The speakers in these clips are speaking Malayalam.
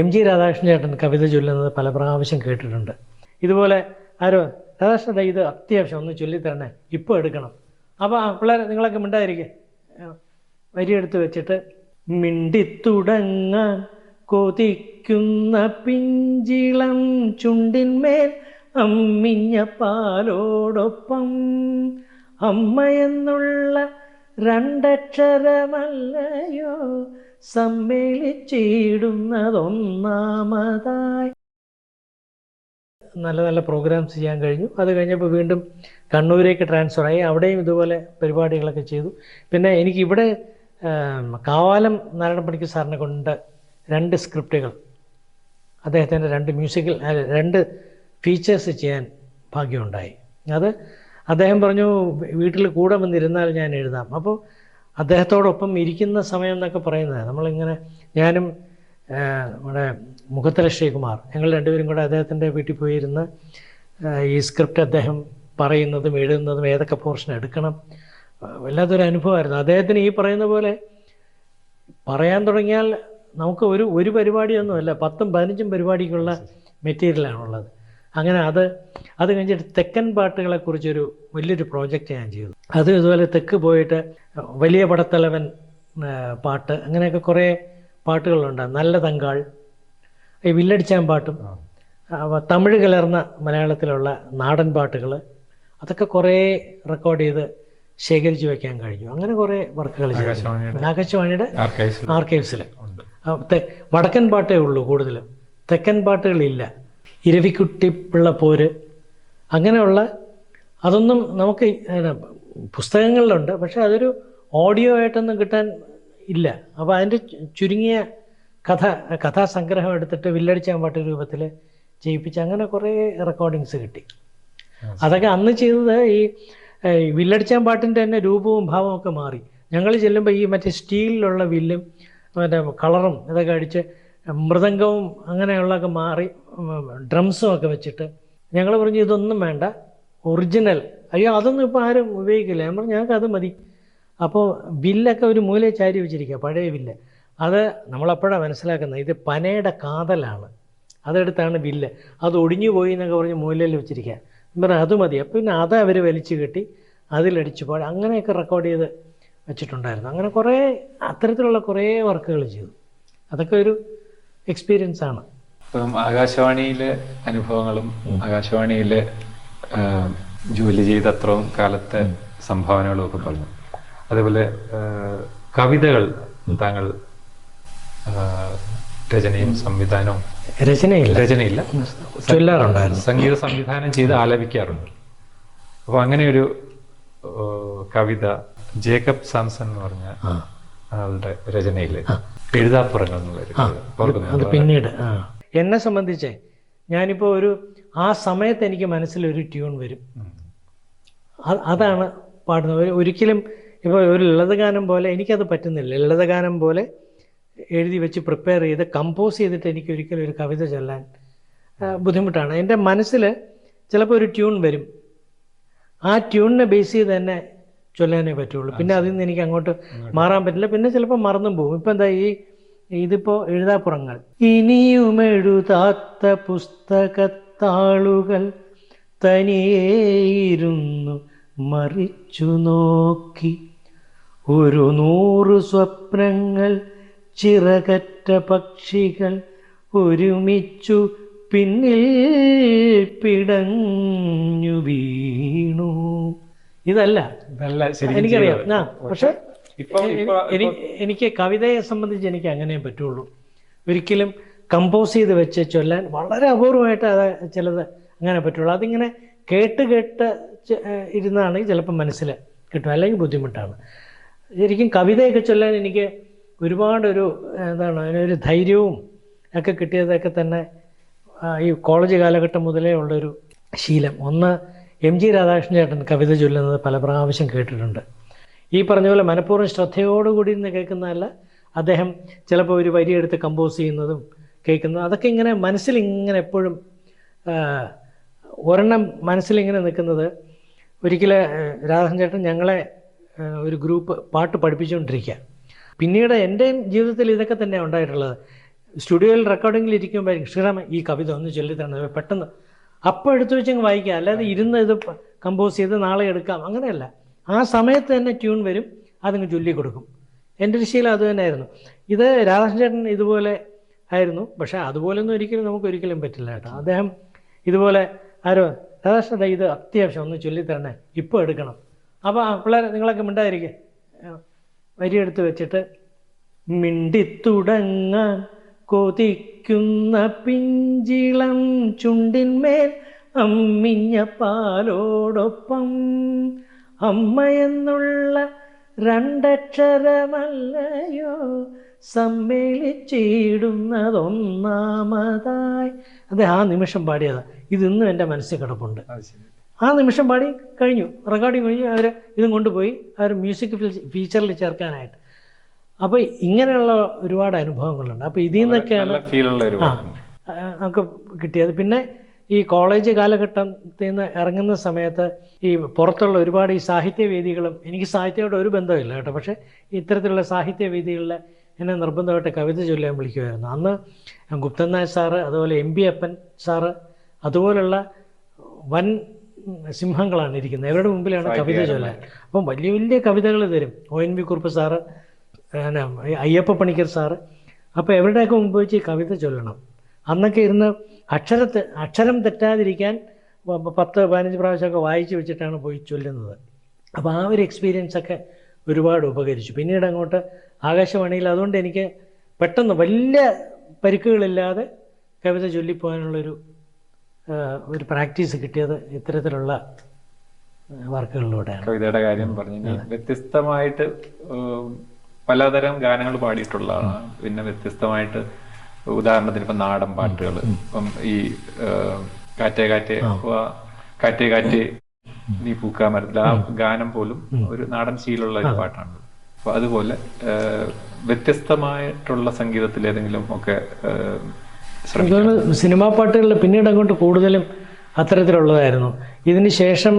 എം ജി രാധാകൃഷ്ണൻ ചേട്ടൻ കവിത ചൊല്ലുന്നത് പല പ്രാവശ്യം കേട്ടിട്ടുണ്ട്. ഇതുപോലെ ആരോ രാധാകൃഷ്ണൻ ഇത് അത്യാവശ്യം ഒന്ന് ചൊല്ലിത്തരണേ ഇപ്പോൾ എടുക്കണം. അപ്പോൾ പിള്ളേരെ നിങ്ങളൊക്കെ മിണ്ടായിരിക്കെ വരിയെടുത്ത് വെച്ചിട്ട് മിണ്ടിത്തുടങ്ങാൻ കൊതിക്കുന്ന പിഞ്ചിളം ചുണ്ടിന്മേൽ അമ്മിഞ്ഞ പാലോടൊപ്പം അമ്മയെന്നുള്ള രണ്ടക്ഷരമല്ലയോ സമ്മേളിച്ചിടുന്നതൊന്നാമതായി. നല്ല നല്ല പ്രോഗ്രാംസ് ചെയ്യാൻ കഴിഞ്ഞു. അത് കഴിഞ്ഞപ്പോൾ വീണ്ടും കണ്ണൂരേക്ക് ട്രാൻസ്ഫർ ആയി. അവിടെയും ഇതുപോലെ പരിപാടികളൊക്കെ ചെയ്തു. പിന്നെ എനിക്ക് ഇവിടെ കാവാലം നാരായണപ്പണിക്ക് സാറിനെ കൊണ്ട് രണ്ട് സ്ക്രിപ്റ്റുകൾ അദ്ദേഹത്തിന്റെ രണ്ട് മ്യൂസിക്കൽ രണ്ട് ഫീച്ചേഴ്സ് ചെയ്യാൻ ഭാഗ്യമുണ്ടായി. അത് അദ്ദേഹം പറഞ്ഞു വീട്ടിൽ കൂടെ വന്നിരുന്നാൽ ഞാൻ എഴുതാം. അപ്പോൾ അദ്ദേഹത്തോടൊപ്പം ഇരിക്കുന്ന സമയം എന്നൊക്കെ പറയുന്നത് നമ്മളിങ്ങനെ ഞാനും നമ്മുടെ മുഖത്തല ശ്രീകുമാർ ഞങ്ങൾ രണ്ടുപേരും കൂടെ അദ്ദേഹത്തിന്റെ വീട്ടിൽ പോയിരുന്ന് ഈ സ്ക്രിപ്റ്റ് അദ്ദേഹം പറയുന്നതും എഴുതുന്നതും ഏതൊക്കെ പോർഷൻ എടുക്കണം വല്ലാത്തൊരു അനുഭവമായിരുന്നു. അദ്ദേഹത്തിന് ഈ പറയുന്ന പോലെ പറയാൻ തുടങ്ങിയാൽ നമുക്ക് ഒരു ഒരു പരിപാടിയൊന്നുമല്ല പത്തും പതിനഞ്ചും പരിപാടിക്കുള്ള മെറ്റീരിയലാണുള്ളത് അങ്ങനെ അത് അത് കഴിഞ്ഞിട്ട് തെക്കൻ പാട്ടുകളെ കുറിച്ചൊരു വലിയൊരു പ്രോജക്റ്റ് ഞാൻ ചെയ്തു. അത് ഇതുപോലെ തെക്ക് പോയിട്ട് വലിയ പടത്തലവൻ പാട്ട് അങ്ങനെയൊക്കെ കുറേ പാട്ടുകളുണ്ട്. നല്ല തങ്കാൾ ഈ വില്ലടിച്ചാൻ പാട്ടും തമിഴ് കലർന്ന മലയാളത്തിലുള്ള നാടൻ പാട്ടുകൾ അതൊക്കെ കുറേ റെക്കോർഡ് ചെയ്ത് ശേഖരിച്ചു വെക്കാൻ കഴിഞ്ഞു. അങ്ങനെ കുറേ വർക്കുകൾ ചെയ്തു. ആകാശവാണിയുടെ ആർക്കൈവ്സിൽ വടക്കൻ പാട്ടേ ഉള്ളൂ കൂടുതലും. തെക്കൻ പാട്ടുകളില്ല. ഇരവിക്കുട്ടി പോര്. അങ്ങനെയുള്ള അതൊന്നും നമുക്ക് പുസ്തകങ്ങളിലുണ്ട്. പക്ഷേ അതൊരു ഓഡിയോ ആയിട്ടൊന്നും കിട്ടാൻ ഇല്ല. അപ്പോൾ അതിന്റെ ചുരുങ്ങിയ കഥ കഥാസംഗ്രഹം എടുത്തിട്ട് വില്ലടിച്ചാൻ പാട്ട് രൂപത്തിൽ ചെയ്യിപ്പിച്ച് അങ്ങനെ കുറേ റെക്കോർഡിങ്സ് കിട്ടി. അതൊക്കെ അന്ന് ചെയ്തത് ഈ വില്ലടിച്ചാൻ പാട്ടിന്റെ തന്നെ രൂപവും ഭാവവും ഒക്കെ മാറി. ഞങ്ങൾ ചെല്ലുമ്പോൾ ഈ മറ്റേ സ്റ്റീലിലുള്ള വില്ലും മറ്റേ കളറും ഇതൊക്കെ അടിച്ച് മൃദംഗവും അങ്ങനെയുള്ളതൊക്കെ മാറി ഡ്രംസും ഒക്കെ വെച്ചിട്ട് ഞങ്ങൾ പറഞ്ഞു ഇതൊന്നും വേണ്ട. ഒറിജിനൽ. അയ്യോ അതൊന്നും ഇപ്പോൾ ആരും ഉപയോഗിക്കില്ല. ഞാൻ പറഞ്ഞു ഞങ്ങൾക്ക് അത് മതി. അപ്പോൾ ബില്ലൊക്കെ ഒരു മൂല ചാരി വെച്ചിരിക്കുക പഴയ ബില്ല്. അത് നമ്മളപ്പോഴാണ് മനസ്സിലാക്കുന്നത്? ഇത് പനയുടെ കാതലാണ്. അതെടുത്താണ് ബില്ല്. അത് ഒടിഞ്ഞു പോയി എന്നൊക്കെ പറഞ്ഞ് മൂലയിൽ വെച്ചിരിക്കുക. പറഞ്ഞു അത് മതി. അപ്പോൾ പിന്നെ അത് അവർ വലിച്ചു കെട്ടി അതിലടിച്ചു അങ്ങനെയൊക്കെ റെക്കോർഡ് ചെയ്ത് വെച്ചിട്ടുണ്ടായിരുന്നു. അങ്ങനെ കുറേ അത്തരത്തിലുള്ള കുറേ വർക്കുകൾ ചെയ്തു. അതൊക്കെ ഒരു എക്സ്പീരിയൻസ് ആണ്. ഇപ്പം ആകാശവാണിയിലെ അനുഭവങ്ങളും ആകാശവാണിയിലെ ജോലി ചെയ്ത അത്രയും കാലത്തെ സംഭാവനകളും ഒക്കെ പറഞ്ഞു. അതേപോലെ കവിതകൾ താങ്കൾ രചനയും സംവിധാനവും രചനയില്ല. രചനയില്ല. ചൊല്ലാറുണ്ടായിരുന്നു. സംഗീത സംവിധാനം ചെയ്ത് ആലപിക്കാറുണ്ട്. അപ്പോൾ അങ്ങനെ ഒരു കവിത ജേക്കബ് സാംസൺ എന്ന് പറഞ്ഞ ആളുടെ രചനയിൽ എഴുതാപ്പുറങ്ങൾ എന്നുള്ളൊരു. അത് പിന്നീട് എന്നെ സംബന്ധിച്ച് ഞാനിപ്പോൾ ഒരു ആ സമയത്ത് എനിക്ക് മനസ്സിൽ ഒരു ട്യൂൺ വരും. അതാണ് പാടുന്നത്. ഒരു- ഒരിക്കലും ഇപ്പോൾ ഒരു ലളിതഗാനം പോലെ എനിക്കത് പറ്റുന്നില്ല. ലളിതഗാനം പോലെ എഴുതി വെച്ച് പ്രിപ്പയർ ചെയ്ത് കമ്പോസ് ചെയ്തിട്ട് എനിക്ക് ഒരിക്കലും ഒരു കവിത ചൊല്ലാൻ ബുദ്ധിമുട്ടാണ്. എന്റെ മനസ്സിൽ ചിലപ്പോൾ ഒരു ട്യൂൺ വരും. ആ ട്യൂണിനെ ബേസ് ചെയ്ത് തന്നെ ചൊല്ലാനേ പറ്റുള്ളൂ. പിന്നെ അതിൽ നിന്ന് എനിക്ക് അങ്ങോട്ട് മാറാൻ പറ്റില്ല. പിന്നെ ചിലപ്പോൾ മറന്നും പോകും. ഇപ്പം എന്താ ഈ ഇതിപ്പോൾ എഴുതാപ്പുറങ്ങൾ ഇനിയും എഴുതാത്ത പുസ്തകത്താളുകൾ തനിയേയിരുന്നു മറിച്ചു നോക്കി. ഒരു നൂറ് സ്വപ്നങ്ങൾ ചിറകറ്റ പക്ഷികൾ ഒരുമിച്ചു പിന്നിൽ പിടഞ്ഞു വീണു. ഇതല്ല. എനിക്കറിയാം. പക്ഷെ എനിക്ക് കവിതയെ സംബന്ധിച്ച് എനിക്ക് അങ്ങനെ പറ്റുള്ളൂ. ഒരിക്കലും കമ്പോസ് ചെയ്ത് വെച്ച് ചൊല്ലാൻ വളരെ അപൂർവമായിട്ട് അത് ചിലത് അങ്ങനെ പറ്റുള്ളൂ. അതിങ്ങനെ കേട്ട് കേട്ട് ഇരുന്നാണെങ്കിൽ ചിലപ്പോൾ മനസ്സിൽ കിട്ടും അല്ലെങ്കിൽ ബുദ്ധിമുട്ടാണ്. ശരിക്കും കവിതയൊക്കെ ചൊല്ലാൻ എനിക്ക് ഒരുപാടൊരു എന്താണ് അതിനൊരു ധൈര്യവും ഒക്കെ കിട്ടിയതൊക്കെ തന്നെ ഈ കോളേജ് കാലഘട്ടം മുതലേ ഉള്ളൊരു ശീലം. ഒന്ന് എം ജി രാധാകൃഷ്ണൻ ചേട്ടൻ കവിത ചൊല്ലുന്നത് പല പ്രാവശ്യം കേട്ടിട്ടുണ്ട്. ഈ പറഞ്ഞ പോലെ മനഃപൂർവം ശ്രദ്ധയോടുകൂടി നിന്ന് കേൾക്കുന്നതല്ല അദ്ദേഹം ചിലപ്പോൾ ഒരു വരിയെടുത്ത് കമ്പോസ് ചെയ്യുന്നതും കേൾക്കുന്നതും അതൊക്കെ ഇങ്ങനെ മനസ്സിൽ ഇങ്ങനെ എപ്പോഴും ഒരെണ്ണം മനസ്സിലിങ്ങനെ നിൽക്കുന്നത് ഒരിക്കൽ രാധാകൃഷ്ണൻ ചേട്ടൻ ഞങ്ങളെ ഒരു ഗ്രൂപ്പ് പാട്ട് പഠിപ്പിച്ചുകൊണ്ടിരിക്കുക. പിന്നീട് എന്റെ ജീവിതത്തിൽ ഇതൊക്കെ തന്നെയാണ് ഉണ്ടായിട്ടുള്ളത്. സ്റ്റുഡിയോയിൽ റെക്കോർഡിങ്ങിൽ ഇരിക്കുമ്പോഴായിരിക്കും ശ്രീറാമ ഈ കവിത ഒന്ന് ചൊല്ലിത്തരണം പെട്ടെന്ന് അപ്പോൾ എടുത്തു വെച്ചങ്ങ് വായിക്കാം. അല്ലാതെ ഇരുന്ന് ഇത് കമ്പോസ് ചെയ്ത് നാളെ എടുക്കാം. അങ്ങനെയല്ല. ആ സമയത്ത് തന്നെ ട്യൂൺ വരും അതങ്ങ് ചൊല്ലി കൊടുക്കും. എന്റെ ഒരു ശീലം അത് തന്നെയായിരുന്നു. ഇത് രാധാകൃഷ്ണൻ ചേട്ടൻ ഇതുപോലെ ആയിരുന്നു. പക്ഷേ അതുപോലൊന്നും ഒരിക്കലും നമുക്ക് ഒരിക്കലും പറ്റില്ല കേട്ടോ. അദ്ദേഹം ഇതുപോലെ ആരോ രാധാകൃഷ്ണൻ ഇത് അത്യാവശ്യം ഒന്ന് ചൊല്ലിത്തരണേ ഇപ്പോൾ എടുക്കണം. അപ്പോൾ പിള്ളേർ നിങ്ങളൊക്കെ മിണ്ടാതിരിക്കുക വരിയെടുത്ത് വെച്ചിട്ട് മിണ്ടിത്തുടങ്ങാൻ കൊതിക്കുന്ന പിഞ്ചിളം ചുണ്ടിന്മേൽ അമ്മിഞ്ഞ പാലോടൊപ്പം അമ്മയെന്നുള്ള രണ്ടക്ഷരമല്ലയോ സമ്മേളിച്ചിടുന്നതൊന്നാമതായി. അത് ആ നിമിഷം പാടിയതാ. ഇത് ഇന്നും എന്റെ മനസ്സിൽ കിടപ്പുണ്ട്. ആ നിമിഷം പാടി കഴിഞ്ഞു. റെക്കോർഡിങ് കഴിഞ്ഞു അവർ ഇതും കൊണ്ടുപോയി. അവർ മ്യൂസിക് ഫീച്ചറിൽ ചേർക്കാനായിട്ട്. അപ്പോൾ ഇങ്ങനെയുള്ള ഒരുപാട് അനുഭവങ്ങളുണ്ട്. അപ്പൊ ഇതിൽ നിന്നൊക്കെയാണ് നമുക്ക് കിട്ടിയത്. പിന്നെ ഈ കോളേജ് കാലഘട്ടത്തിൽ നിന്ന് ഇറങ്ങുന്ന സമയത്ത് ഈ പുറത്തുള്ള ഒരുപാട് ഈ സാഹിത്യവേദികളും എനിക്ക് സാഹിത്യമായിട്ട് ഒരു ബന്ധമില്ല കേട്ടോ. പക്ഷേ ഇത്തരത്തിലുള്ള സാഹിത്യവേദികളിൽ എന്നെ നിർബന്ധമായിട്ട് കവിത ചൊല്ലാൻ വിളിക്കുമായിരുന്നു. അന്ന് ഗുപ്തൻ നായർ സാറ് അതുപോലെ എം ബി അപ്പൻ സാറ് അതുപോലുള്ള വൻ സിംഹങ്ങളാണ് ഇരിക്കുന്നത്. അവരുടെ മുമ്പിലാണ് കവിത ചൊല്ലാൻ. അപ്പം വലിയ വലിയ കവിതകൾ തരും. O N V Kurup sir Ayyappa Panicker sir. അപ്പോൾ എവരുടെയൊക്കെ മുമ്പ് വെച്ച് ഈ കവിത ചൊല്ലണം? അന്നൊക്കെ ഇരുന്ന് അക്ഷരത്തെ അക്ഷരം തെറ്റാതിരിക്കാൻ പത്ത് പതിനഞ്ച് പ്രാവശ്യമൊക്കെ വായിച്ച് വെച്ചിട്ടാണ് പോയി ചൊല്ലുന്നത്. അപ്പോൾ ആ ഒരു എക്സ്പീരിയൻസ് ഒക്കെ ഒരുപാട് ഉപകരിച്ചു. പിന്നീട് അങ്ങോട്ട് ആകാശവാണിയിൽ അതുകൊണ്ട് എനിക്ക് പെട്ടെന്ന് വലിയ പരിക്കുകളില്ലാതെ കവിത ചൊല്ലിപ്പോകാനുള്ളൊരു ഒരു പ്രാക്ടീസ് കിട്ടിയത് ഇത്തരത്തിലുള്ള വർക്കുകളിലൂടെയാണ്. കവിതയുടെ കാര്യം പറഞ്ഞു വ്യത്യസ്തമായിട്ട് പലതരം ഗാനങ്ങൾ പാടിയിട്ടുള്ള പിന്നെ വ്യത്യസ്തമായിട്ട് ഉദാഹരണത്തിന് ഇപ്പൊ നാടൻ പാട്ടുകൾ ഇപ്പം ഈ കാറ്റേ കാറ്റേ കാറ്റേ കാറ്റേ നീ പൂക്കാൻ മരത്തിൽ ആ ഗാനം പോലും ഒരു നാടൻ ശീലമുള്ള ഒരു പാട്ടാണ്. അപ്പൊ അതുപോലെ വ്യത്യസ്തമായിട്ടുള്ള സംഗീതത്തിൽ ഏതെങ്കിലും ഒക്കെ സിനിമാ പാട്ടുകളിൽ പിന്നീട് അങ്ങോട്ട് കൂടുതലും അത്തരത്തിലുള്ളതായിരുന്നു. ഇതിന് ശേഷം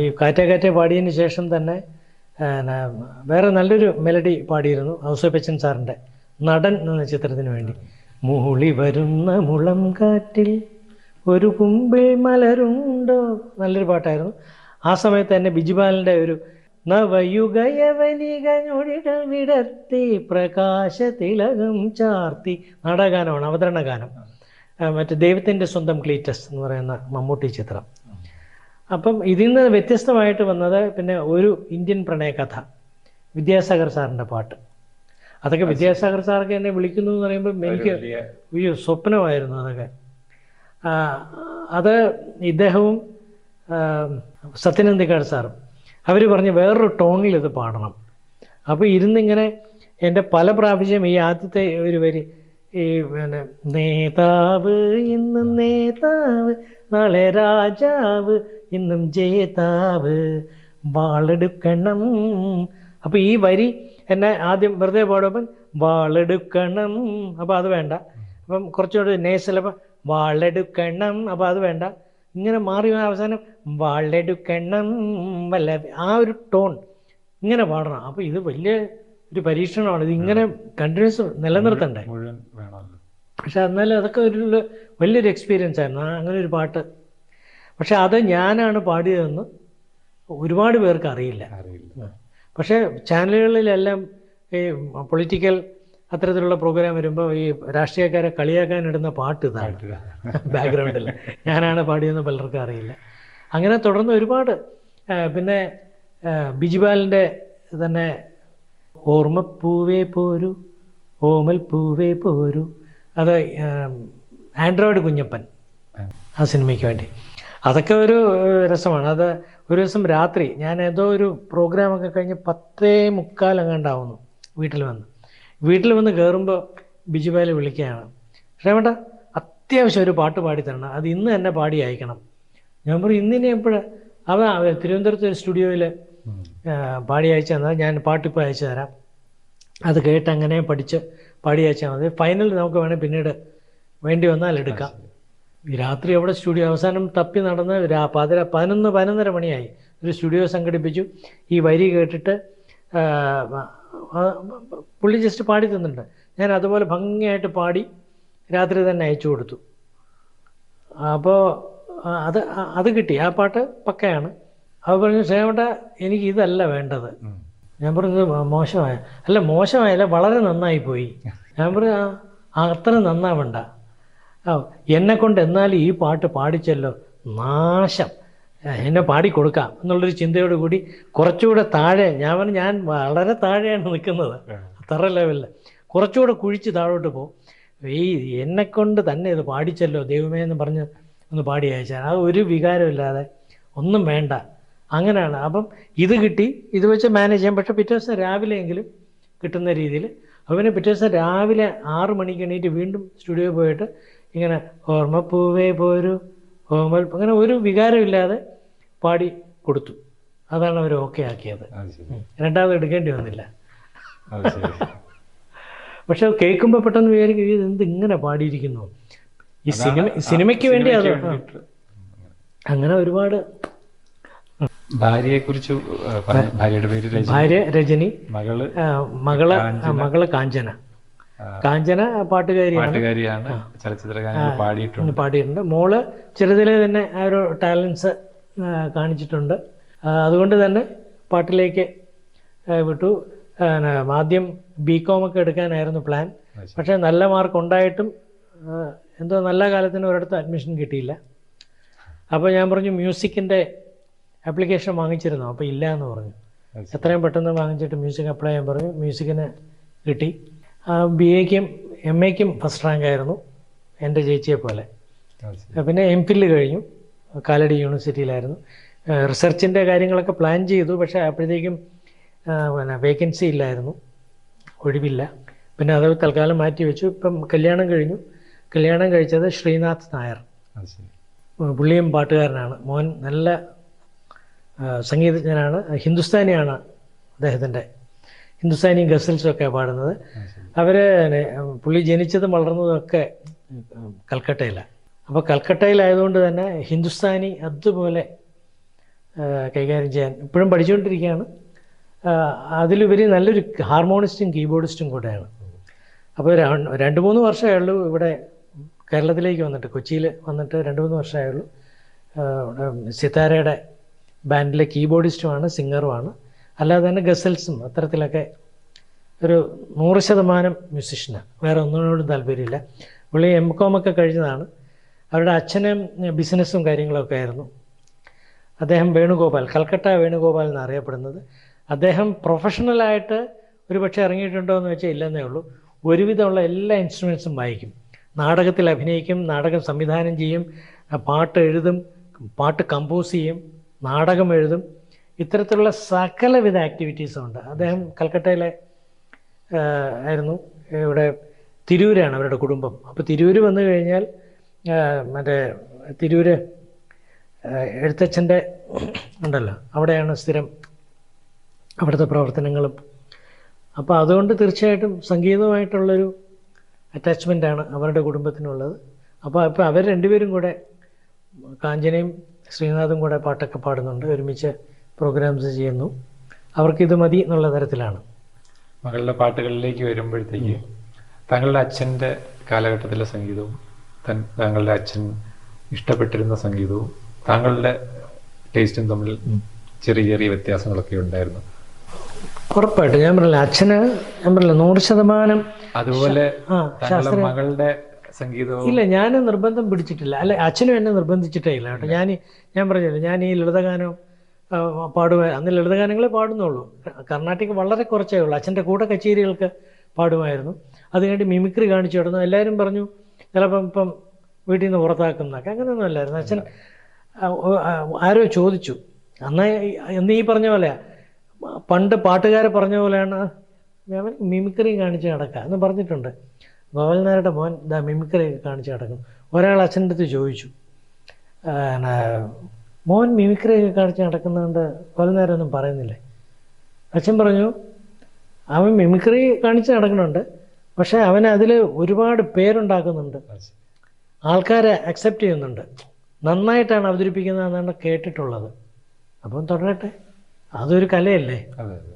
ഈ കാറ്റേ കാറ്റേ പാടിയതിന് ശേഷം തന്നെ വേറെ നല്ലൊരു മെലഡി പാടിയിരുന്നു ഔസേപ്പച്ചൻ സാറിന്റെ നടൻ എന്ന ചിത്രത്തിന് വേണ്ടി. മൂളി വരുന്ന മുളം കാറ്റിൽ ഒരു കുമ്പിൾ മലരുണ്ടോ? നല്ലൊരു പാട്ടായിരുന്നു. ആ സമയത്ത് തന്നെ ബിജുബാലിന്റെ ഒരു നവയുഗയവനിക ഞൊടികൾ വിടർത്തി പ്രകാശ തിലകം ചാർത്തി നാടകഗാനമാണ് അവതരണ ഗാനം മറ്റേ ദൈവത്തിന്റെ സ്വന്തം ക്ലീറ്റസ് എന്ന് പറയുന്ന മമ്മൂട്ടി ചിത്രം. അപ്പം ഇതിൽ നിന്ന് വ്യത്യസ്തമായിട്ട് വന്നത് പിന്നെ ഒരു ഇന്ത്യൻ പ്രണയകഥ വിദ്യാസാഗർ സാറിന്റെ പാട്ട്. അതൊക്കെ വിദ്യാസാഗർ സാറൊക്കെ എന്നെ വിളിക്കുന്നു എന്ന് പറയുമ്പോൾ എനിക്ക് ഒരു അയ്യോ സ്വപ്നമായിരുന്നു അതൊക്കെ. അത് ഇദ്ദേഹവും സത്യനന്ദിക്കാട് സാറും. അവർ പറഞ്ഞ് വേറൊരു ടോണിൽ ഇത് പാടണം. അപ്പോൾ ഇരുന്നിങ്ങനെ എന്റെ പല പ്രാവശ്യം ഈ ആദ്യത്തെ ഒരു വരി ഈ പിന്നെ നേതാവ് ഇന്ന് നേതാവ് നാളെ രാജാവ് ഇന്നും ജേതാവ് വാളെടുക്കണം. അപ്പോൾ ഈ വരി എന്നെ ആദ്യം വെറുതെ പാടുമ്പം വാളെടുക്കണം. അപ്പോൾ അത് വേണ്ട. അപ്പം കുറച്ചുകൂടി നേസലപ്പം വാളെടുക്കണം. അപ്പോൾ അത് വേണ്ട. ഇങ്ങനെ മാറി അവസാനം വാളെടുക്കണം. വല്ല ആ ഒരു ടോൺ ഇങ്ങനെ പാടണം. അപ്പോൾ ഇത് വലിയ ഒരു പരീക്ഷണമാണ്. ഇത് ഇങ്ങനെ കണ്ടിന്യൂസ് നിലനിർത്തണ്ടേ? പക്ഷെ എന്നാലും അതൊക്കെ ഒരു വലിയൊരു എക്സ്പീരിയൻസ് ആയിരുന്നു അങ്ങനെ ഒരു പാട്ട് പക്ഷെ അത് ഞാനാണ് പാടിയതെന്ന് ഒരുപാട് പേർക്ക് അറിയില്ല. അറിയില്ല. പക്ഷേ ചാനലുകളിലെല്ലാം ഈ പൊളിറ്റിക്കൽ അത്തരത്തിലുള്ള പ്രോഗ്രാം വരുമ്പോൾ ഈ രാഷ്ട്രീയക്കാരെ കളിയാക്കാൻ ഇടുന്ന പാട്ട് ഇതാണ്. ബാക്ക്ഗ്രൗണ്ടിൽ ഞാനാണ് പാടിയതെന്ന് പലർക്കും അറിയില്ല. അങ്ങനെ തുടർന്ന് ഒരുപാട് പിന്നെ ബിജുബാലിന്റെ തന്നെ ഓർമ്മപ്പൂവേ പോരു ഓമൽ പൂവേ പോരു അത് ആൻഡ്രോയിഡ് കുഞ്ഞപ്പൻ ആ സിനിമയ്ക്ക് വേണ്ടി. അതൊക്കെ ഒരു രസമാണ്. അത് ഒരു ദിവസം രാത്രി ഞാൻ ഏതോ ഒരു പ്രോഗ്രാമൊക്കെ കഴിഞ്ഞ് പത്തേ മുക്കാൽ അങ്ങാണ്ടാവുന്നു വീട്ടിൽ വന്ന്. വീട്ടിൽ വന്ന് കയറുമ്പോൾ ബിജുബായിൽ വിളിക്കുകയാണ്. ക്ഷേമട്ട അത്യാവശ്യം ഒരു പാട്ട് പാടി തരണം. അത് ഇന്ന് തന്നെ പാടി അയക്കണം. ഞാൻ പറയും ഇന്നിനെ എപ്പോഴാണ് അവൻ അവൻ തിരുവനന്തപുരത്ത് ഒരു സ്റ്റുഡിയോയിൽ പാടി അയച്ചു തന്നാൽ ഞാൻ പാട്ടിപ്പോൾ അയച്ചു തരാം. അത് കേട്ട് അങ്ങനെ പഠിച്ച് പാടി അയച്ചാൽ മതി. ഫൈനൽ നമുക്ക് വേണേൽ പിന്നീട് വേണ്ടി വന്നാൽ എടുക്കാം. രാത്രി അവിടെ സ്റ്റുഡിയോ അവസാനം തപ്പി നടന്ന് രാ പതിര പതിനൊന്ന് പതിനൊന്നര മണിയായി. ഒരു സ്റ്റുഡിയോ സംഘടിപ്പിച്ചു. ഈ വരി കേട്ടിട്ട് പുള്ളി ജസ്റ്റ് പാടി തന്നിട്ടുണ്ട്. ഞാൻ അതുപോലെ ഭംഗിയായിട്ട് പാടി രാത്രി തന്നെ അയച്ചു കൊടുത്തു. അപ്പോൾ അത് അത് കിട്ടി. ആ പാട്ട് പക്കയാണ്. അപ്പോൾ പറഞ്ഞു സേവട്ട എനിക്ക് ഇതല്ല വേണ്ടത്. ഞാൻ പറഞ്ഞത് "ഇത് മോശമായ അല്ല മോശമായല്ല വളരെ നന്നായി പോയി. ഞാൻ പറഞ്ഞു "ആ, ആ, അത്ര നന്നാവണ്ട. എന്നെ കൊണ്ട് എന്നാലും ഈ പാട്ട് പാടിച്ചല്ലോ. നാശം. ആ, എന്നെ പാടിക്കൊടുക്കാം എന്നുള്ളൊരു ചിന്തയോട് കൂടി കുറച്ചുകൂടെ താഴെ ഞാൻ പറഞ്ഞു ഞാൻ വളരെ താഴെയാണ് നിൽക്കുന്നത്. അത്ര ലെവലിൽ കുറച്ചുകൂടെ കുഴിച്ച് താഴോട്ട് പോകും ഈ എന്നെ കൊണ്ട് തന്നെ ഇത് പാടിച്ചല്ലോ ദൈവമേ എന്ന് പറഞ്ഞ് ഒന്ന് പാടി അയച്ചാൽ. അത് ഒരു വികാരമില്ലാതെ ഒന്നും വേണ്ട. അങ്ങനെയാണ്. അപ്പം ഇത് കിട്ടി. ഇത് വെച്ച് മാനേജ് ചെയ്യാം. പക്ഷേ പിറ്റേ ദിവസം രാവിലെയെങ്കിലും കിട്ടുന്ന രീതിയിൽ. അവന് പിറ്റേ ദിവസം രാവിലെ ആറ് മണിക്ക് എണീറ്റ് വീണ്ടും സ്റ്റുഡിയോ പോയിട്ട് ഇങ്ങനെ ഓർമ്മപ്പൂവേ പോരു ഓമൽ അങ്ങനെ ഒരു വികാരമില്ലാതെ പാടി കൊടുത്തു. അതാണ് അവർ ഓക്കെ ആക്കിയത്. രണ്ടാമത് എടുക്കേണ്ടി വന്നില്ല. പക്ഷെ കേൾക്കുമ്പോൾ പെട്ടെന്ന് വിചാരിക്കും ഇത് എന്ത് ഇങ്ങനെ പാടിയിരിക്കുന്നു? ഈ സിനിമ സിനിമയ്ക്ക് വേണ്ടി അത് അങ്ങനെ ഒരുപാട് ഭാര്യയെ കുറിച്ച് ഭാര്യയുടെ പേര് ഭാര്യ രജനി മകൾ മകൾ മകൾ കാഞ്ചന. കാഞ്ചന പാട്ടുകാരിയാണ്. പാട്ടുകാരിയാണ്. ചലച്ചിത്ര ഗാനങ്ങൾ പാടിയിട്ടുണ്ട്. പാടിയിട്ടുണ്ട്. മോൾ ചെറുതിലെ തന്നെ ആ ഒരു ടാലൻസ് കാണിച്ചിട്ടുണ്ട്. അതുകൊണ്ട് തന്നെ പാട്ടിലേക്ക് വിട്ടു. ആദ്യം ബി കോം ഒക്കെ എടുക്കാനായിരുന്നു പ്ലാൻ. പക്ഷെ നല്ല മാർക്ക് ഉണ്ടായിട്ടും എന്തോ നല്ല കാലത്തിന് ഒരിടത്ത് അഡ്മിഷൻ കിട്ടിയില്ല. അപ്പോൾ ഞാൻ പറഞ്ഞു മ്യൂസിക്കിന്റെ ആപ്ലിക്കേഷൻ വാങ്ങിച്ചിരുന്നു? അപ്പോൾ ഇല്ല എന്ന് പറഞ്ഞു. എത്രയും പെട്ടെന്ന് വാങ്ങിച്ചിട്ട് മ്യൂസിക് അപ്ലൈ ചെയ്യാൻ പറഞ്ഞു. മ്യൂസിക്കിന് കിട്ടി. ബി എക്കും എം എക്കും ഫസ്റ്റ് റാങ്ക് ആയിരുന്നു. എന്റെ ചേച്ചിയെ പോലെ. പിന്നെ എം ഫില്ല് കഴിഞ്ഞു. കാലടി യൂണിവേഴ്സിറ്റിയിലായിരുന്നു. റിസർച്ചിന്റെ കാര്യങ്ങളൊക്കെ പ്ലാൻ ചെയ്തു. പക്ഷേ അപ്പോഴത്തേക്കും പിന്നെ വേക്കൻസി ഇല്ലായിരുന്നു. ഒഴിവില്ല. പിന്നെ അത് തൽക്കാലം മാറ്റി വെച്ചു. ഇപ്പം കല്യാണം കഴിഞ്ഞു. കല്യാണം കഴിച്ചത് ശ്രീനാഥ് നായർ. പുള്ളിയും പാട്ടുകാരനാണ്. മോൻ നല്ല സംഗീതജ്ഞനാണ്. ഹിന്ദുസ്ഥാനിയാണ് അദ്ദേഹത്തിന്റെ ഹിന്ദുസ്ഥാനി ഗസൽസും ഒക്കെ പാടുന്നത്. അവർ പുള്ളി ജനിച്ചതും വളർന്നതും ഒക്കെ ഉം, കൽക്കട്ടയിലാണ് അപ്പോൾ കൽക്കട്ടയിലായതുകൊണ്ട് തന്നെ ഹിന്ദുസ്ഥാനി അതുപോലെ കൈകാര്യം ചെയ്യാൻ ഇപ്പോഴും പഠിച്ചുകൊണ്ടിരിക്കുകയാണ്. അതിലുപരി നല്ലൊരു ഹാർമോണിസ്റ്റും കീബോർഡിസ്റ്റും കൂടെയാണ്. അപ്പോൾ രണ്ട് മൂന്ന് വർഷമേ ഉള്ളൂ ഇവിടെ കേരളത്തിലേക്ക് വന്നിട്ട് കൊച്ചിയിൽ വന്നിട്ട് രണ്ട് മൂന്ന് വർഷമേ ഉള്ളൂ. സിത്താരയുടെ ബാൻഡിലെ കീബോർഡിസ്റ്റുമാണ് സിംഗറുമാണ്. അല്ലാതെ തന്നെ ഗസൽസും അത്തരത്തിലൊക്കെ ഒരു നൂറ് ശതമാനം മ്യൂസിഷ്യനാണ് വേറെ ഒന്നിനോടും താല്പര്യമില്ല. പുള്ളി എം ഒക്കെ കഴിഞ്ഞതാണ്. അവരുടെ അച്ഛനും ബിസിനസ്സും കാര്യങ്ങളൊക്കെ ആയിരുന്നു. അദ്ദേഹം വേണുഗോപാൽ കൽക്കട്ട വേണുഗോപാൽ എന്ന് അറിയപ്പെടുന്നത് അദ്ദേഹം പ്രൊഫഷണലായിട്ട് ഒരു പക്ഷേ ഇറങ്ങിയിട്ടുണ്ടോ എന്ന് വെച്ചാൽ ഇല്ലെന്നേ ഉള്ളൂ. ഒരുവിധമുള്ള എല്ലാ ഇൻസ്ട്രുമെൻസും വായിക്കും. നാടകത്തിൽ അഭിനയിക്കും നാടകം സംവിധാനം ചെയ്യും പാട്ട് എഴുതും പാട്ട് കമ്പോസ് ചെയ്യും നാടകം എഴുതും. ഇത്തരത്തിലുള്ള സകലവിധ ആക്ടിവിറ്റീസും ഉണ്ട്. അദ്ദേഹം കൽക്കട്ടയിലെ ആയിരുന്നു. ഇവിടെ തിരൂരാണ് അവരുടെ കുടുംബം. അപ്പോൾ തിരൂര് വന്നു കഴിഞ്ഞാൽ മറ്റേ തിരൂര് എഴുത്തച്ഛന്റെ ഉണ്ടല്ലോ. അവിടെയാണ് സ്ഥിരം അവിടുത്തെ പ്രവർത്തനങ്ങളും. അപ്പോൾ അതുകൊണ്ട് തീർച്ചയായിട്ടും സംഗീതവുമായിട്ടുള്ളൊരു അറ്റാച്ച്മെന്റാണ് അവരുടെ കുടുംബത്തിനുള്ളത്. അപ്പോൾ ഇപ്പോൾ അവർ രണ്ടുപേരും കൂടെ കാഞ്ചനയും ശ്രീനാഥും കൂടെ പാട്ടൊക്കെ പാടുന്നുണ്ട്. ഒരുമിച്ച് പ്രോഗ്രാംസ് ചെയ്യുന്നു. അവർക്കിത് മതി എന്നുള്ള തരത്തിലാണ്. മകളുടെ പാട്ടുകളിലേക്ക് വരുമ്പോഴത്തേക്ക് താങ്കളുടെ അച്ഛന്റെ കാലഘട്ടത്തിലെ സംഗീതവും തൻ- താങ്കളുടെ അച്ഛൻ ഇഷ്ടപ്പെട്ടിരുന്ന സംഗീതവും താങ്കളുടെ ടേസ്റ്റും തമ്മിൽ ചെറിയ ചെറിയ വ്യത്യാസങ്ങളൊക്കെ ഉണ്ടായിരുന്നു. ഉറപ്പായിട്ടും. ഞാൻ പറഞ്ഞില്ല അച്ഛന് ഞാൻ പറഞ്ഞില്ല നൂറ് ശതമാനം അതുപോലെ മകളുടെ സംഗീതവും ഇല്ല ഞാൻ നിർബന്ധം പിടിച്ചിട്ടില്ല. അല്ല അച്ഛനും എന്നെ നിർബന്ധിച്ചിട്ടേ ഇല്ല കേട്ടോ. ഞാൻ ഞാൻ പറഞ്ഞില്ല ഞാൻ ഈ ലളിതഗാനം പാടുക അന്ന് ലളിതഗാനങ്ങളെ പാടുന്നുള്ളൂ. കർണാട്ടിക് വളരെ കുറച്ചേ ഉള്ളൂ. അച്ഛന്റെ കൂടെ കച്ചേരികൾക്ക് പാടുമായിരുന്നു. അത് കഴിഞ്ഞ് മിമിക്രി കാണിച്ചു കിടന്നു എല്ലാവരും പറഞ്ഞു ചിലപ്പം ഇപ്പം വീട്ടിൽ നിന്ന് പുറത്താക്കുന്നൊക്കെ അങ്ങനെയൊന്നും അല്ലായിരുന്നു. അച്ഛൻ ആരോ ചോദിച്ചു. അന്ന് എന്ന് ഈ പറഞ്ഞ പോലെ പണ്ട് പാട്ടുകാരെ പറഞ്ഞ പോലെയാണ് ഞാൻ മിമിക്രി കാണിച്ച് നടക്കുക എന്ന് പറഞ്ഞിട്ടുണ്ട്. ഗോവൽനാരുടെ മോൻ ഇതാ മിമിക്രി കാണിച്ച് നടക്കും ഒരാൾ അച്ഛന്റെ അടുത്ത് ചോദിച്ചു മോൻ മിമിക്രി ഒക്കെ കാണിച്ച് നടക്കുന്നതുകൊണ്ട് ഗോവൽനാരൊന്നും പറയുന്നില്ലേ? അച്ഛൻ പറഞ്ഞു അവൻ മിമിക്രി കാണിച്ച് നടക്കുന്നുണ്ട് പക്ഷേ അവൻ അതിൽ ഒരുപാട് പേരുണ്ടാക്കുന്നുണ്ട്. ആൾക്കാരെ അക്സെപ്റ്റ് ചെയ്യുന്നുണ്ട്. നന്നായിട്ടാണ് അവതരിപ്പിക്കുന്നതെന്നാണ് കേട്ടിട്ടുള്ളത്. അപ്പം തുടരട്ടെ. അതൊരു കലയല്ലേ?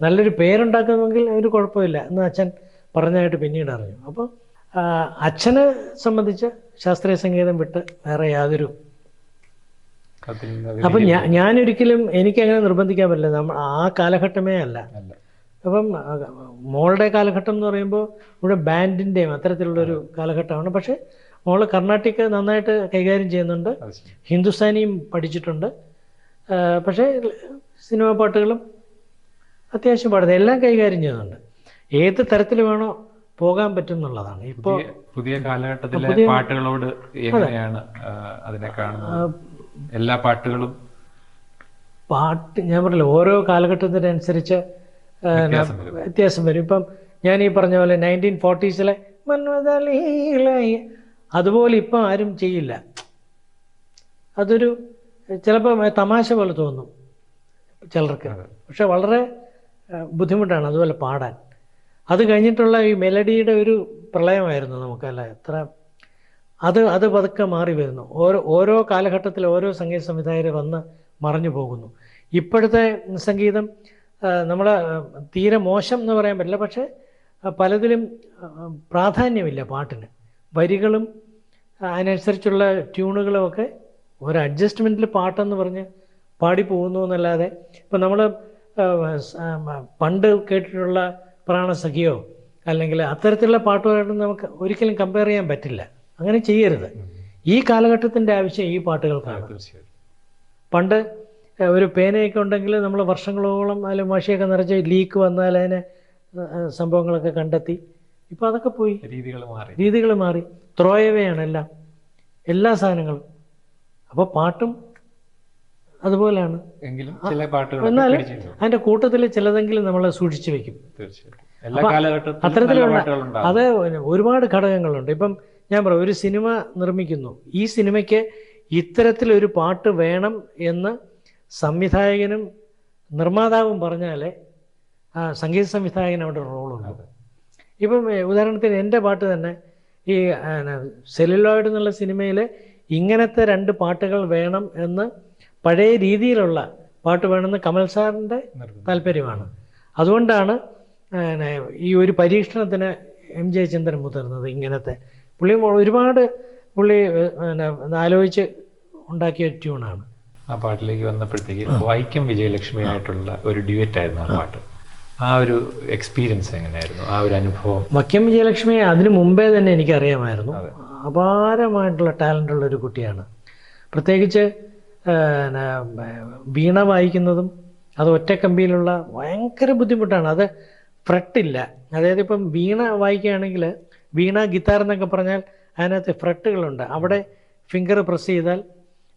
നല്ലൊരു പേരുണ്ടാക്കുന്നെങ്കിൽ ഒരു കുഴപ്പമില്ല എന്ന് അച്ഛൻ പറഞ്ഞതായിട്ട് പിന്നീട് അറിഞ്ഞു. അപ്പോൾ അച്ഛനെ സംബന്ധിച്ച് ശാസ്ത്രീയ സംഗീതം വിട്ട് വേറെ യാതൊരു അപ്പം ഞാൻ ഞാനൊരിക്കലും എനിക്കങ്ങനെ നിർബന്ധിക്കാൻ പറ്റില്ല. നമ്മൾ ആ കാലഘട്ടമേ അല്ല. അപ്പം മോളുടെ കാലഘട്ടം എന്ന് പറയുമ്പോൾ ഇവിടെ ബാൻഡിന്റെയും അത്തരത്തിലുള്ളൊരു കാലഘട്ടമാണ്. പക്ഷേ മോൾ കർണാട്ടിക് നന്നായിട്ട് കൈകാര്യം ചെയ്യുന്നുണ്ട്. ഹിന്ദുസ്ഥാനിയും പഠിച്ചിട്ടുണ്ട്. പക്ഷേ സിനിമാ പാട്ടുകളും അത്യാവശ്യം പാടുന്നത് എല്ലാം കൈകാര്യം ചെയ്യുന്നുണ്ട്. ഏത് തരത്തിൽ വേണോ പോകാൻ പറ്റും എന്നുള്ളതാണ് ഇപ്പോൾ പുതിയ കാലഘട്ടത്തിലെ പാട്ടുകളോട് എങ്ങനെയാണ് അതിനെ കാണുന്നത്? എല്ലാ പാട്ടുകളും? പാട്ട് ഞാൻ പറഞ്ഞില്ല ഓരോ കാലഘട്ടത്തിനനുസരിച്ച് വ്യത്യാസം വരും. ഇപ്പം ഞാൻ ഈ പറഞ്ഞ പോലെ നയന്റീൻ ഫോർട്ടീസിലെ അതുപോലെ ഇപ്പം ആരും ചെയ്യില്ല. അതൊരു ചിലപ്പോൾ തമാശ പോലെ തോന്നും ചിലർക്ക്. പക്ഷെ വളരെ ബുദ്ധിമുട്ടാണ് അതുപോലെ പാടാൻ. അത് കഴിഞ്ഞിട്ടുള്ള ഈ മെലഡിയുടെ ഒരു പ്രളയമായിരുന്നു നമുക്കല്ല എത്ര അത് അത് പതുക്കെ മാറി വരുന്നു. ഓരോ ഓരോ കാലഘട്ടത്തിൽ ഓരോ സംഗീത സംവിധായകർ വന്ന് മറഞ്ഞു പോകുന്നു. ഇപ്പോഴത്തെ സംഗീതം നമ്മൾ തീരെ മോശം എന്ന് പറയാൻ പറ്റില്ല. പക്ഷേ പലതിലും പ്രാധാന്യമില്ല പാട്ടിന്. വരികളും അതിനനുസരിച്ചുള്ള ട്യൂണുകളും ഒക്കെ ഒരു അഡ്ജസ്റ്റ്മെന്റിൽ പാട്ടെന്ന് പറഞ്ഞ് പാടി പോകുന്നു എന്നല്ലാതെ ഇപ്പം നമ്മൾ പണ്ട് കേട്ടിട്ടുള്ള പ്രാണസഖിയോ അല്ലെങ്കിൽ അത്തരത്തിലുള്ള പാട്ടുമായിട്ട് നമുക്ക് ഒരിക്കലും കമ്പയർ ചെയ്യാൻ പറ്റില്ല. അങ്ങനെ ചെയ്യരുത്. ഈ കാലഘട്ടത്തിന്റെ ആവശ്യം ഈ പാട്ടുകൾക്കാണ്. തീർച്ചയായും പണ്ട് ഒരു പേനയൊക്കെ ഉണ്ടെങ്കിൽ നമ്മൾ വർഷങ്ങളോളം അതിൽ മഷിയൊക്കെ നിറച്ച് ലീക്ക് വന്നാൽ അതിനെ സംഭവങ്ങളൊക്കെ കണ്ടെത്തി. ഇപ്പോൾ അതൊക്കെ പോയി. രീതികൾ മാറി. രീതികൾ മാറി. ത്രോയവയാണ് എല്ലാം എല്ലാ സാധനങ്ങളും. അപ്പോൾ പാട്ടും അതുപോലെയാണ്. എങ്കിലും ചില പാട്ടുകൾ എന്നാലും അതിന്റെ കൂട്ടത്തിൽ ചിലതെങ്കിലും നമ്മൾ സൂക്ഷിച്ചു വെക്കും. അത്തരത്തിലുള്ള അത് ഒരുപാട് ഘടകങ്ങളുണ്ട്. ഇപ്പം ഞാൻ പറയാം ഒരു സിനിമ നിർമ്മിക്കുന്നു. ഈ സിനിമയ്ക്ക് ഇത്തരത്തിലൊരു പാട്ട് വേണം എന്ന് സംവിധായകനും നിർമ്മാതാവും പറഞ്ഞാലേ ആ സംഗീത സംവിധായകൻ അവിടെ റോളുണ്ട്. ഇപ്പം ഉദാഹരണത്തിന് എന്റെ പാട്ട് തന്നെ ഈ സെല്ലുലോയിഡ് എന്നുള്ള സിനിമയിൽ ഇങ്ങനത്തെ രണ്ട് പാട്ടുകൾ വേണം എന്ന് പഴയ രീതിയിലുള്ള പാട്ട് വേണമെന്ന് കമൽ സാറിന്റെ. താല്പര്യമാണ്. അതുകൊണ്ടാണ് ഈ ഒരു പരീക്ഷണത്തിന് എം ജെ ചന്ദ്രൻ മുതിർന്നത് ഇങ്ങനത്തെ പുള്ളി ഒരുപാട് പുള്ളി ആലോചിച്ച് ഉണ്ടാക്കിയ ട്യൂണാണ്. ആ പാട്ടിലേക്ക് വന്നപ്പോഴത്തേക്ക് വൈക്കം വിജയലക്ഷ്മിയായിട്ടുള്ള ഒരു ഡ്യുവറ്റ് ആയിരുന്നു ആ പാട്ട്. ആ ഒരു എക്സ്പീരിയൻസ് എങ്ങനെയായിരുന്നു? ആ ഒരു അനുഭവം? വൈക്കം വിജയലക്ഷ്മിയെ അതിനു മുമ്പേ തന്നെ എനിക്കറിയാമായിരുന്നു. അപാരമായിട്ടുള്ള ടാലന്റ് ഉള്ള ഒരു കുട്ടിയാണ്. പ്രത്യേകിച്ച് വീണ വായിക്കുന്നതും അത് ഒറ്റ ഒറ്റക്കമ്പിയിലുള്ള ഭയങ്കര ബുദ്ധിമുട്ടാണ്. അത് ഫ്രട്ടില്ല. അതായത് ഇപ്പം വീണ വായിക്കുകയാണെങ്കിൽ വീണ ഗിത്താർ എന്നൊക്കെ പറഞ്ഞാൽ അതിനകത്ത് ഫ്രട്ടുകളുണ്ട്. അവിടെ ഫിംഗർ പ്രസ് ചെയ്താൽ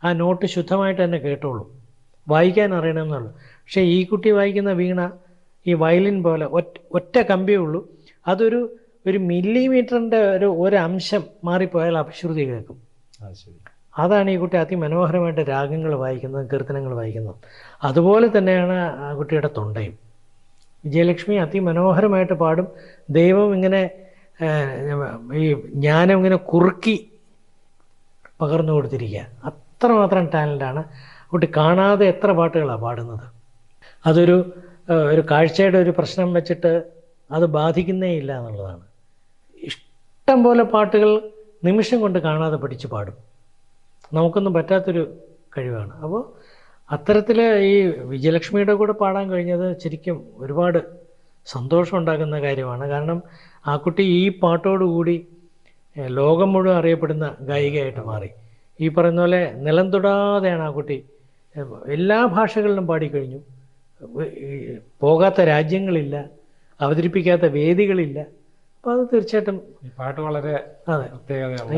ആ നോട്ട് ശുദ്ധമായിട്ട് തന്നെ കേട്ടോളൂ. വായിക്കാൻ അറിയണമെന്നുള്ളൂ. പക്ഷേ ഈ കുട്ടി വായിക്കുന്ന വീണ ഈ വയലിൻ പോലെ ഒറ്റ ഒറ്റ കമ്പിയേ ഉള്ളൂ. അതൊരു ഒരു മില്ലിമീറ്ററിന്റെ ഒരു ഒരു അംശം മാറിപ്പോയാൽ അപശ്രുതി കേൾക്കും. അത് അതാണ് ഈ കുട്ടി അതിമനോഹരമായിട്ട് രാഗങ്ങൾ വായിക്കുന്നതും കീർത്തനങ്ങൾ വായിക്കുന്നതും. അതുപോലെ തന്നെയാണ് ആ കുട്ടിയുടെ തൊണ്ടയും. വിജയലക്ഷ്മി അതിമനോഹരമായിട്ട് പാടും. ദൈവം ഇങ്ങനെ ഈ ജ്ഞാനം ഇങ്ങനെ കുറുക്കി പകർന്നു കൊടുത്തിരിക്കുക അത്രമാത്രം ടാലന്റാണ് കുട്ടി കാണാതെ എത്ര പാട്ടുകളാണ് പാടുന്നത്? അതൊരു ഒരു കാഴ്ചയുടെ ഒരു പ്രശ്നം വെച്ചിട്ട് അത് ബാധിക്കുന്നേ ഇല്ല എന്നുള്ളതാണ്. ഇഷ്ടം പോലെ പാട്ടുകൾ നിമിഷം കൊണ്ട് കാണാതെ പഠിച്ച് പാടും. നമുക്കൊന്നും പറ്റാത്തൊരു കഴിവാണ്. അപ്പോൾ അത്തരത്തിൽ ഈ വിജയലക്ഷ്മിയുടെ കൂടെ പാടാൻ കഴിഞ്ഞത് ശരിക്കും ഒരുപാട് സന്തോഷം ഉണ്ടാക്കുന്ന കാര്യമാണ്. കാരണം ആ കുട്ടി ഈ പാട്ടോടുകൂടി ലോകം മുഴുവൻ അറിയപ്പെടുന്ന ഗായികയായിട്ട് മാറി. ഈ പറയുന്ന പോലെ നിലം തൊടാതെയാണ് ആ കുട്ടി എല്ലാ ഭാഷകളിലും പാടിക്കഴിഞ്ഞു. പോകാത്ത രാജ്യങ്ങളില്ല അവതരിപ്പിക്കാത്ത വേദികളില്ല. അപ്പോൾ അത് തീർച്ചയായിട്ടും ഈ പാട്ട് വളരെ അതെ.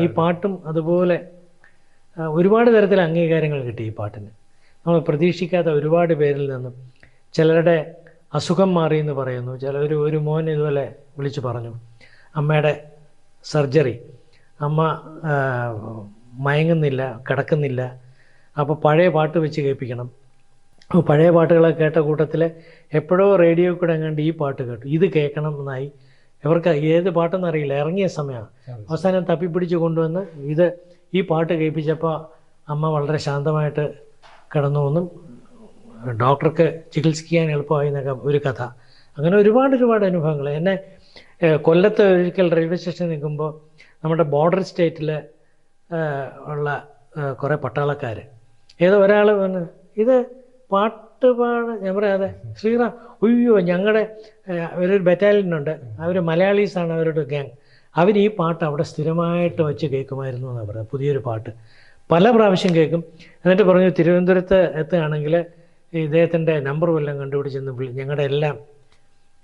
ഈ പാട്ടും അതുപോലെ ഒരുപാട് തരത്തിൽ അംഗീകാരങ്ങൾ കിട്ടി ഈ പാട്ടിന്. നമ്മൾ പ്രതീക്ഷിക്കാത്ത ഒരുപാട് പേരിൽ നിന്നും ചിലരുടെ അസുഖം മാറി എന്ന് പറയുന്നു. ചിലർ ഒരു മോൻ ഇതുപോലെ വിളിച്ചു പറഞ്ഞു. അമ്മയുടെ സർജറി. അമ്മ മയങ്ങുന്നില്ല കിടക്കുന്നില്ല. അപ്പോൾ പഴയ പാട്ട് വെച്ച് കേൾപ്പിക്കണം. അപ്പോൾ പഴയ പാട്ടുകളൊക്കെ കേട്ട കൂട്ടത്തിൽ എപ്പോഴോ റേഡിയോ കൂടെ എങ്ങാണ്ട് ഈ പാട്ട് കേട്ടു. ഇത് കേൾക്കണം എന്നായി. ഇവർക്ക് ഏത് പാട്ടെന്ന് അറിയില്ല. ഇറങ്ങിയ സമയമാണ്. അവസാനം തപ്പിപ്പിടിച്ച് കൊണ്ടുവന്ന് ഇത് ഈ പാട്ട് കേൾപ്പിച്ചപ്പോൾ അമ്മ വളരെ ശാന്തമായിട്ട് കിടന്നു എന്നും ഡോക്ടർക്ക് ചികിത്സിക്കാൻ എളുപ്പമായി എന്നൊക്കെ ഒരു കഥ. അങ്ങനെ ഒരുപാട് ഒരുപാട് അനുഭവങ്ങൾ എന്നെ കൊല്ലത്ത് ഒരിക്കൽ റെയിൽവേ സ്റ്റേഷനിൽ നിൽക്കുമ്പോൾ നമ്മുടെ ബോർഡർ സ്റ്റേറ്റിൽ ഉള്ള കുറേ പട്ടാളക്കാർ ഏതോ ഒരാൾ വന്ന് ഇത് പാട്ട് പാട് ഞാൻ പറയാതെ ശ്രീറാം. അയ്യോ ഞങ്ങളുടെ ഒരു ബറ്റാലിയൻ ഉണ്ട് അവർ മലയാളീസാണ് അവരുടെ ഗ്യാങ്. അവർ ഈ പാട്ട് അവിടെ സ്ഥിരമായിട്ട് വെച്ച് കേൾക്കുമായിരുന്നു എന്നാണ് പറയുന്നത് പുതിയൊരു പാട്ട്. പല പ്രാവശ്യം കേൾക്കും. എന്നിട്ട് പറഞ്ഞു തിരുവനന്തപുരത്ത് എത്തുകയാണെങ്കിൽ ഇദ്ദേഹത്തിന്റെ നമ്പർ വല്ലതും കണ്ടുപിടിച്ചെന്ന് വിളി ഞങ്ങളുടെ എല്ലാം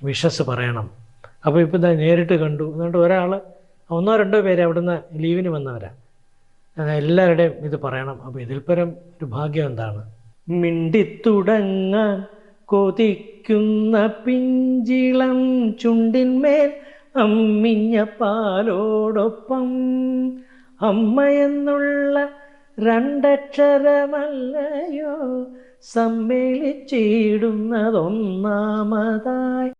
വിഷസ് പറയണം. അപ്പോൾ ഇപ്പം ഇതാ നേരിട്ട് കണ്ടു. എന്നിട്ട് ഒരാൾ ഒന്നോ രണ്ടോ പേര് അവിടുന്ന് ലീവിന് വന്നവരാ. എല്ലാവരുടെയും ഇത് പറയണം. അപ്പോൾ ഇതിൽ പരം ഒരു ഭാഗ്യം എന്താണ്? മിണ്ടിത്തുടങ്ങാൻ കൊതിക്കുന്ന പിഞ്ചിളം ചുണ്ടിന്മേൽ അമ്മിഞ്ഞ പാലോടൊപ്പം അമ്മ എന്നുള്ള രണ്ടക്ഷരമല്ലയോ സമ്മേളിച്ചിടുന്നതൊന്നാമതായി.